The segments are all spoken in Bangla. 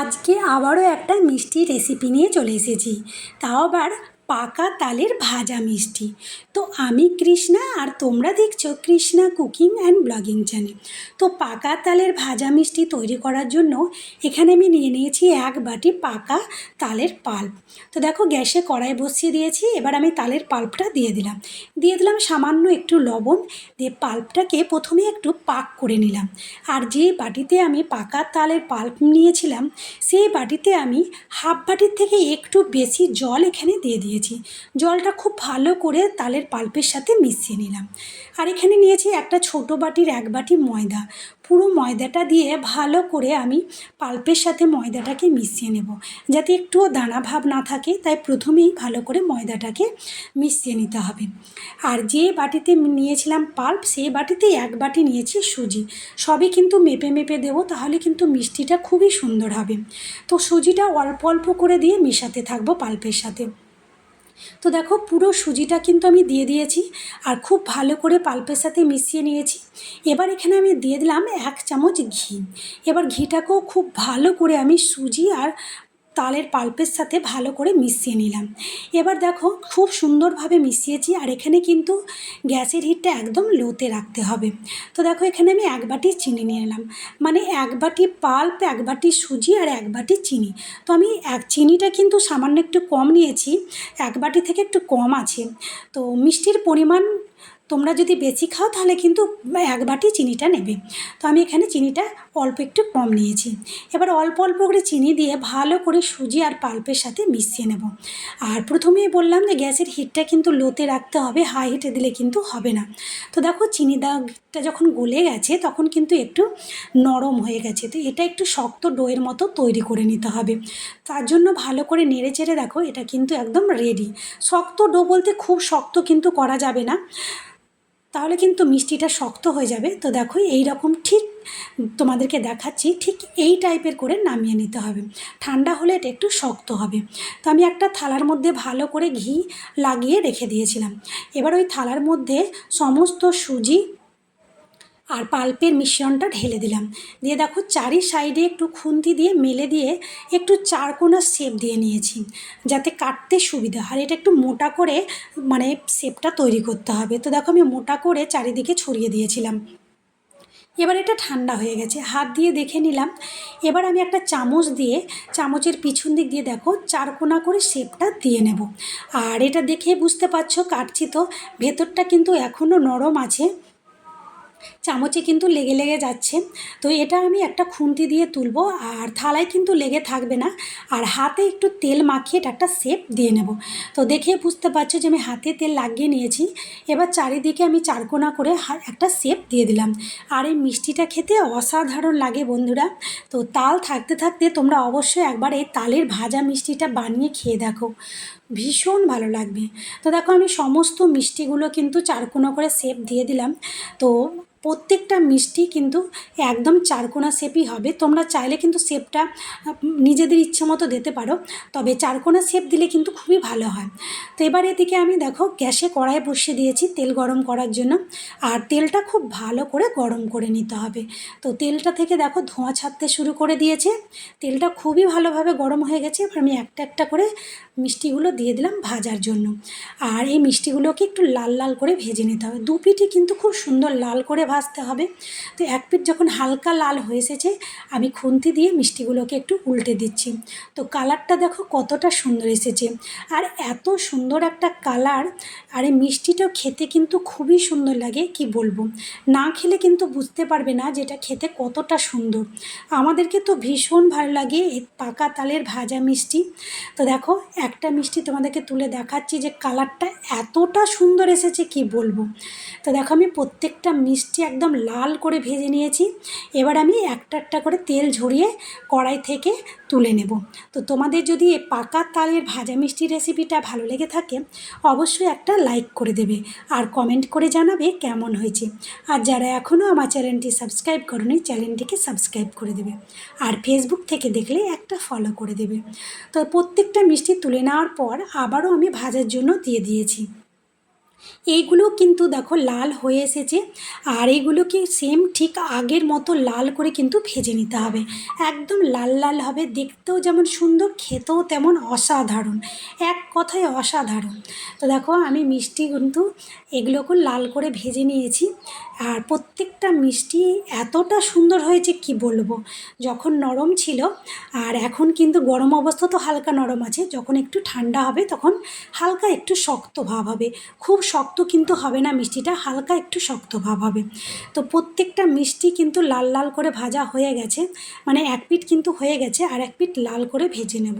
আজকে আবারও একটা মিষ্টি রেসিপি নিয়ে চলে এসেছি। তাও আবার পাকা তালের ভাজা মিষ্টি। তো আমি কৃষ্ণা আর তোমরা দেখছ Krishna cooking and blogging channel. তো পাকা তালের ভাজা মিষ্টি তৈরি করার জন্য এখানে আমি নিয়ে নিয়েছি এক বাটি পাকা তালের পাল্প। তো দেখো গ্যাসে কড়াই বসিয়ে দিয়েছি, এবার আমি তালের পাল্পটা দিয়ে দিলাম। দিয়ে দিলাম সামান্য একটু লবণ, দিয়ে পাল্পটাকে প্রথমে একটু পাক করে নিলাম। আর যে বাটিতে আমি পাকা তালের পাল্প নিয়েছিলাম, সেই বাটিতে আমি হাফ বাটির থেকে একটু বেশি জল এখানে দিয়ে দিয়েছি। জলটা খুব ভালো করে তালের পাল্পের সাথে মিশিয়ে নিলাম। আর এখানে নিয়েছি একটা ছোট বাটির এক বাটি ময়দা। পুরো ময়দাটা দিয়ে ভালো করে আমি পাল্পের সাথে ময়দাটাকে মিশিয়ে নেব। যাতে একটুও দানা ভাব না থাকে, তাই প্রথমেই ভালো করে ময়দাটাকে মিশিয়ে নিতে হবে। আর যে বাটিতে নিয়েছিলাম পাল্প, সেই বাটিতে এক বাটি নিয়েছি সুজি। সবই কিন্তু মেপে মেপে দেবো, তাহলে কিন্তু মিষ্টিটা খুবই সুন্দর হবে। তো সুজিটা অল্প অল্প করে দিয়ে মেশাতে থাকব পাল্পের সাথে। তো দেখো পুরো সুজিটা কিন্তু আমি দিয়ে দিয়েছি আর খুব ভালো করে পাল্পের সাথে মিশিয়ে নিয়েছি। এবার এখানে আমি দিয়ে দিলাম এক চামচ ঘি। এবার ঘিটাকেও খুব ভালো করে আমি সুজি আর তালের পাল্পের সাথে ভালো করে মিশিয়ে নিলাম। এবার দেখো, খুব সুন্দরভাবে মিশিয়েছি আর এখানে কিন্তু গ্যাসের হিটটা একদম লোতে রাখতে হবে। তো দেখো, এখানে আমি এক বাটি চিনি নিয়ে নিলাম মানে এক বাটি পাল্প, এক বাটি সুজি আর এক বাটি চিনি। তো আমি এক চিনিটা কিন্তু সামান্য একটু কম নিয়েছি, এক বাটি থেকে একটু কম আছে। তো মিষ্টির পরিমাণ তোমরা যদি বেশি খাও তাহলে কিন্তু এক বাটি চিনিটা নেবে। তো আমি এখানে চিনিটা অল্প একটু কম নিয়েছি। এবার অল্প অল্প করে চিনি দিয়ে ভালো করে সুজি আর পাল্পের সাথে মিশিয়ে নেব। আর প্রথমেই বললাম যে গ্যাসের হিটটা কিন্তু লোতে রাখতে হবে, হাই হিটে দিলে কিন্তু হবে না। তো দেখো চিনি দাগটা যখন গলে গেছে তখন কিন্তু একটু নরম হয়ে গেছে। তো এটা একটু শক্ত ডোয়ের মতো তৈরি করে নিতে হবে। তার জন্য ভালো করে নেড়ে চেড়ে দেখো, এটা কিন্তু একদম রেডি শক্ত ডো বলতে খুব শক্ত কিন্তু করা যাবে না। তাহলে কিন্তু মিষ্টিটা শক্ত হয়ে যাবে। তো দেখো এই রকম ঠিক তোমাদেরকে দেখাচ্ছি, ঠিক এই টাইপের করে নামিয়ে নিতে হবে। ঠান্ডা হলে এটা একটু শক্ত হবে। তো আমি একটা থালার মধ্যে ভালো করে ঘি লাগিয়ে রেখে দিয়েছিলাম। এবার ওই থালার মধ্যে সমস্ত সুজি আর পাল্পের মিশ্রণটা ঢেলে দিলাম। দিয়ে দেখো চারি সাইডে একটু খুন্তি দিয়ে মেলে দিয়ে একটু চারকোনা শেপ দিয়ে নিয়েছি, যাতে কাটতে সুবিধা। আর এটা একটু মোটা করে মানে শেপটা তৈরি করতে হবে। তো দেখো আমি মোটা করে চারিদিকে ছড়িয়ে দিয়েছিলাম। এবার এটা ঠান্ডা হয়ে গেছে। হাত দিয়ে দেখে নিলাম। এবার আমি একটা চামচ দিয়ে, চামচের পিছন দিক দিয়ে দেখো চারকোনা করে শেপটা দিয়ে নেব। আর এটা দেখে বুঝতে পারছ, কাটছি তো। ভেতরটা কিন্তু এখনও নরম আছে। চামচে কিন্তু লেগে লেগে যাচ্ছে। তো এটা আমি একটা খুন্তি দিয়ে তুলবো আর থালায় কিন্তু লেগে থাকবে না। আর হাতে একটু তেল মাখিয়ে এটা একটা শেপ দিয়ে নেব। তো দেখে বুঝতে পারছ যে আমি হাতে তেল লাগিয়ে নিয়েছি। এবার চারিদিকে আমি চারকোনা করে একটা শেপ দিয়ে দিলাম। আর এই মিষ্টিটা খেতে অসাধারণ লাগে বন্ধুরা। তো তাল থাকতে থাকতে তোমরা অবশ্যই একবার এই তালের ভাজা মিষ্টিটা বানিয়ে খেয়ে দেখো। ভীষণ ভালো লাগবে। তো দেখো আমি সমস্ত মিষ্টিগুলো কিন্তু চারকোনা করে শেপ দিয়ে দিলাম। তো প্রত্যেকটা মিষ্টি কিন্তু একদম চারকোনা শেপই হবে। তোমরা চাইলে কিন্তু শেপটা নিজেদের ইচ্ছে মতো দিতে পারো, তবে চারকোনা শেপ দিলে কিন্তু খুবই ভালো হয়। তো এবার এদিকে আমি দেখো, গ্যাসে কড়াই বসিয়ে দিয়েছি তেল গরম করার জন্য। আর তেলটা খুব ভালো করে গরম করে নিতে হবে। তো তেলটা থেকে দেখো ধোঁয়া ছাড়তে শুরু করে দিয়েছে। তেলটা খুবই ভালোভাবে গরম হয়ে গেছে। এবার আমি একটা একটা করে মিষ্টিগুলো দিয়ে দিলাম ভাজার জন্য। আর এই মিষ্টিগুলোকে একটু লাল লাল করে ভেজে নিতে হবে। দু পিঠি কিন্তু খুব সুন্দর লাল করে ভাজতে হবে। তো এক পিঠ যখন হালকা লাল হয়ে এসেছে, আমি খুন্তি দিয়ে মিষ্টিগুলোকে একটু উল্টে দিচ্ছি। তো কালারটা দেখো কতটা সুন্দর এসেছে। আর এত সুন্দর একটা কালার, আর এই মিষ্টিটাও খেতে কিন্তু খুবই সুন্দর লাগে, কি বলব? না খেলে কিন্তু বুঝতে পারবে না যে এটা খেতে কতটা সুন্দর। আমাদেরকে তো ভীষণ ভালো লাগে পাকা তালের ভাজা মিষ্টি। তো দেখো একটা মিষ্টি তোমাদেরকে তুলে দেখাচ্ছি যে কালারটা এতটা সুন্দর এসেছে, কি বলব? তো দেখো আমি প্রত্যেকটা মিষ্টি একদম লাল করে ভেজে নিয়েছি। এবার আমি একটা একটা করে তেল ঝরিয়ে কড়াই থেকে তুলে নেব। তো তোমাদের যদি এই পাকা তালের ভাজা মিষ্টি রেসিপিটা ভালো লেগে থাকে, অবশ্যই একটা লাইক করে দেবে আর কমেন্ট করে জানাবে কেমন হয়েছে। আর যারা এখনও আমার চ্যানেলটি সাবস্ক্রাইব করেনি, চ্যানেলটিকে সাবস্ক্রাইব করে দেবে। আর ফেসবুক থেকে দেখলে একটা ফলো করে দেবে। তো প্রত্যেকটা মিষ্টি তুলে নেওয়ার পর আবারও আমি ভাজার জন্য দিয়ে দিয়েছি। এইগুলো কিন্তু দেখো লাল হয়ে এসেছে আর এইগুলোকে সেম ঠিক আগের মতো লাল করে কিন্তু ভেজে নিতে হবে। একদম লাল লাল হবে, দেখতেও যেমন সুন্দর, খেতেও তেমন অসাধারণ। এক কথায় অসাধারণ। তো দেখো আমি মিষ্টি কিন্তু এগুলোকে লাল করে ভেজে নিয়েছি আর প্রত্যেকটা মিষ্টি এতটা সুন্দর হয়েছে কি বলব? যখন নরম ছিল আর এখন কিন্তু গরম অবস্থা তো হালকা নরম আছে, যখন একটু ঠান্ডা হবে তখন হালকা একটু শক্ত ভাব হবে। খুব শক্ত কিন্তু হবে না মিষ্টিটা, হালকা একটু শক্ত ভাব হবে। তো প্রত্যেকটা মিষ্টি কিন্তু লাল লাল করে ভাজা হয়ে গেছে মানে এক পিঠ কিন্তু হয়ে গেছে আর এক পিঠ লাল করে ভেজে নেব।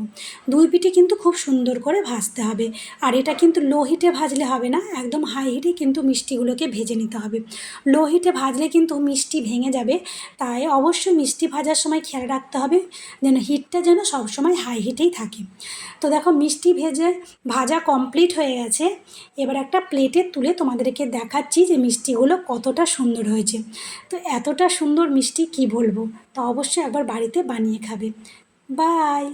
দুই পিঠে কিন্তু খুব সুন্দর করে ভাজতে হবে আর এটা কিন্তু লো হিটে ভাজলে হবে না, একদম হাই হিটে কিন্তু মিষ্টিগুলোকে ভেজে নিতে হবে। লো হিটে ভাজলে কিন্তু মিষ্টি ভেঙে যাবে, তাই অবশ্যই মিষ্টি ভাজার সময় খেয়াল রাখতে হবে যেন হিটটা যেন সবসময় হাই হিটেই থাকে। তো দেখো মিষ্টি ভেজে ভাজা কমপ্লিট হয়ে গেছে, এবার একটা প্লেটে তুলে তোমাদেরকে দেখাচ্ছি যে মিষ্টিগুলো কতটা সুন্দর হয়েছে। তো এতটা সুন্দর মিষ্টি কি বলব? তা অবশ্যই একবার বাড়িতে বানিয়ে খাবে। বাই!